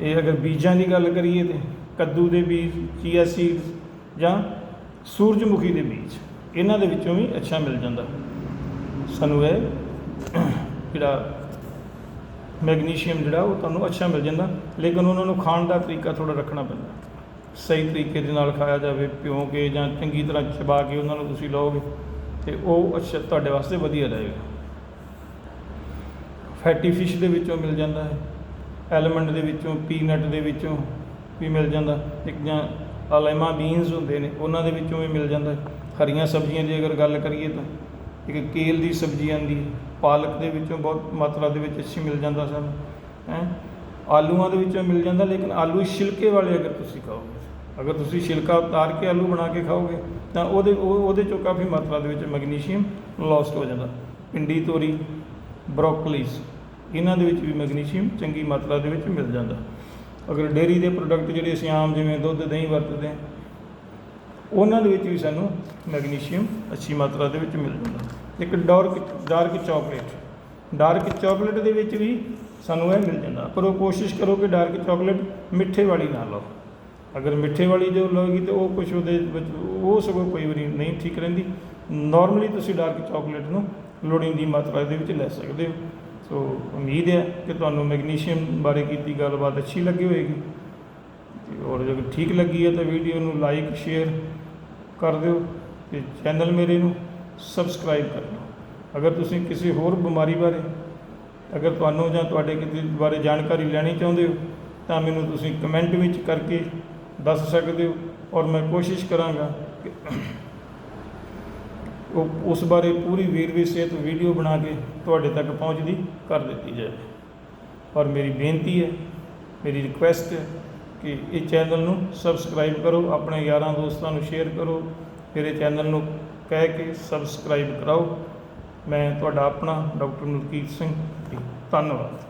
ਇਹ ਅਗਰ ਬੀਜਾਂ ਦੀ ਗੱਲ ਕਰੀਏ ਤੇ ਕੱਦੂ ਦੇ ਬੀਜ ਚੀਆ ਸੀਡਸ ਜਾਂ ਸੂਰਜਮੁਖੀ ਦੇ ਬੀਜ, ਇਹਨਾਂ ਦੇ ਵਿੱਚੋਂ ਵੀ ਅੱਛਾ ਮਿਲ ਜਾਂਦਾ। ਸਾਨੂੰ ਇਹ ਜਿਹੜਾ ਮੈਗਨੀਸ਼ੀਅਮ ਜਿਹੜਾ ਉਹ ਤੁਹਾਨੂੰ ਅੱਛਾ ਮਿਲ ਜਾਂਦਾ, ਲੇਕਿਨ ਉਹਨਾਂ ਨੂੰ ਖਾਣ ਦਾ ਤਰੀਕਾ ਥੋੜਾ ਰੱਖਣਾ ਪੈਂਦਾ। ਸਹੀ ਤਰੀਕੇ ਦੇ ਨਾਲ ਖਾਇਆ ਜਾਵੇ ਭਿਉਂ ਕੇ ਜਾਂ ਚੰਗੀ ਤਰ੍ਹਾਂ ਚਬਾ ਕੇ ਉਹਨਾਂ ਨੂੰ ਤੁਸੀਂ ਲਓਗੇ ਤੇ ਉਹ ਅੱਛਾ ਤੁਹਾਡੇ ਵਾਸਤੇ ਵਧੀਆ ਰਹੇਗਾ। ਫੈਟੀ ਫਿਸ਼ ਦੇ ਵਿੱਚੋਂ ਮਿਲ ਜਾਂਦਾ ਹੈ, ਐਲਮੰਡ ਦੇ ਵਿੱਚੋਂ, ਪੀਨਟ ਦੇ ਵਿੱਚੋਂ ਵੀ ਮਿਲ ਜਾਂਦਾ, ਇੱਕ ਜਾਂ ਅਲੈਮਾ ਬੀਨਸ ਹੁੰਦੇ ਨੇ, ਉਹਨਾਂ ਦੇ ਵਿੱਚੋਂ ਵੀ ਮਿਲ ਜਾਂਦਾ ਹਰੀਆਂ ਸਬਜ਼ੀਆਂ ਦੀ ਅਗਰ ਗੱਲ ਕਰੀਏ ਤਾਂ, ਇੱਕ ਕੇਲ ਦੀ ਸਬਜ਼ੀ ਆਂਦੀ ਪਾਲਕ ਦੇ ਵਿੱਚੋਂ ਬਹੁਤ ਮਾਤਰਾ ਦੇ ਵਿੱਚ ਅੱਛੀ ਮਿਲ ਜਾਂਦਾ ਸਾਨੂੰ, ਹੈ? ਆਲੂਆਂ ਦੇ ਵਿੱਚੋਂ ਮਿਲ ਜਾਂਦਾ, ਲੇਕਿਨ ਆਲੂ ਛਿਲਕੇ ਵਾਲੇ ਅਗਰ ਤੁਸੀਂ ਖਾਓਗੇ। ਅਗਰ ਤੁਸੀਂ ਛਿਲਕਾ ਉਤਾਰ ਕੇ ਆਲੂ ਬਣਾ ਕੇ ਖਾਓਗੇ, ਤਾਂ ਉਹਦੇ, ਉਹ- ਉਹਦੇ ਚੋਂ ਕਾਫੀ ਮਾਤਰਾ ਦੇ ਵਿੱਚ ਮੈਗਨੀਸ਼ੀਅਮ ਲੋਸਟ ਹੋ ਜਾਂਦਾ। ਪਿੰਡੀ ਤੋਰੀ ਬਰੋਕਲੀਸ ਇਹਨਾਂ ਦੇ ਵਿੱਚ ਵੀ ਮੈਗਨੀਸ਼ੀਅਮ ਚੰਗੀ ਮਾਤਰਾ ਦੇ ਵਿੱਚ ਮਿਲ ਜਾਂਦਾ। ਅਗਰ ਡੇਅਰੀ ਦੇ ਪ੍ਰੋਡਕਟ ਜਿਹੜੇ ਅਸੀਂ ਆਮ ਜਿਵੇਂ ਦੁੱਧ, ਦਹੀਂ ਵਰਤਦੇ ਹਾਂ, ਉਹਨਾਂ ਦੇ ਵਿੱਚ ਵੀ ਸਾਨੂੰ ਮੈਗਨੀਸ਼ੀਅਮ ਅੱਛੀ ਮਾਤਰਾ ਦੇ ਵਿੱਚ ਮਿਲ ਜਾਂਦਾ। ਇੱਕ dark dark chocolate dark chocolate ਦੇ ਵਿੱਚ ਵੀ ਸਾਨੂੰ ਇਹ ਮਿਲ ਜਾਂਦਾ। ਪਰ ਉਹ ਕੋਸ਼ਿਸ਼ ਕਰੋ ਕਿ ਡਾਰਕ ਚਾਕਲੇਟ ਮਿੱਠੇ ਵਾਲੀ ਨਾ ਲਓ। ਅਗਰ ਮਿੱਠੇ ਵਾਲੀ ਜੋ ਲਓਗੀ ਤੇ ਉਹ ਕੁਝ ਉਹਦੇ ਵਿੱਚ, ਉਹ ਸਗੋਂ ਕੋਈ ਵਾਰੀ ਨਹੀਂ ਠੀਕ ਰਹਿੰਦੀ। ਨਾਰਮਲੀ ਤੁਸੀਂ ਡਾਰਕ ਚਾਕਲੇਟ ਨੂੰ ਲੋੜੀਂਦੀ ਮਾਤਰਾ ਦੇ ਵਿੱਚ ਲੈ ਸਕਦੇ ਹੋ। ਸੋ ਉਮੀਦ ਹੈ ਕਿ ਤੁਹਾਨੂੰ ਮੈਗਨੀਸ਼ੀਅਮ ਬਾਰੇ ਕੀਤੀ ਗੱਲਬਾਤ ਅੱਛੀ ਲੱਗੀ ਹੋਵੇਗੀ ਤੇ ਔਰ ਜੇ ਠੀਕ ਲੱਗੀ ਹੈ ਤਾਂ ਵੀਡੀਓ ਨੂੰ ਲਾਈਕ ਸ਼ੇਅਰ ਕਰ ਦਿਓ ਤੇ ਚੈਨਲ ਮੇਰੇ ਨੂੰ ਸਬਸਕ੍ਰਾਈਬ ਕਰ ਦਿਓ। ਅਗਰ ਤੁਸੀਂ ਕਿਸੇ ਹੋਰ ਬਿਮਾਰੀ ਬਾਰੇ, ਅਗਰ ਤੁਹਾਨੂੰ ਜਾਂ ਤੁਹਾਡੇ ਕਿਸੇ ਬਾਰੇ ਜਾਣਕਾਰੀ ਲੈਣੀ ਚਾਹੁੰਦੇ ਹੋ ਤਾਂ ਮੈਨੂੰ ਤੁਸੀਂ ਕਮੈਂਟ ਵਿੱਚ ਕਰਕੇ ਦੱਸ ਸਕਦੇ ਹੋ ਔਰ ਮੈਂ ਕੋਸ਼ਿਸ਼ ਕਰਾਂਗਾ ਕਿ ਉਹ ਉਸ ਬਾਰੇ ਪੂਰੀ ਵੀਰਵੀ ਸਿਹਤ ਵੀਡੀਓ ਬਣਾ ਕੇ ਤੁਹਾਡੇ ਤੱਕ ਪਹੁੰਚਦੀ ਕਰ ਦਿੱਤੀ ਜਾਵੇ। ਔਰ ਮੇਰੀ ਬੇਨਤੀ ਹੈ, ਮੇਰੀ ਰਿਕੁਐਸਟ ਹੈ ਕਿ ਇਹ ਚੈਨਲ ਨੂੰ ਸਬਸਕ੍ਰਾਈਬ ਕਰੋ, ਆਪਣੇ ਯਾਰਾਂ ਦੋਸਤਾਂ ਨੂੰ ਸ਼ੇਅਰ ਕਰੋ ਮੇਰੇ ਚੈਨਲ ਨੂੰ ਕਹਿ ਕੇ ਸਬਸਕ੍ਰਾਈਬ ਕਰਾਓ। ਮੈਂ ਤੁਹਾਡਾ ਆਪਣਾ ਡਾਕਟਰ ਮਲਕੀਤ ਸਿੰਘ ਧੰਨਵਾਦ।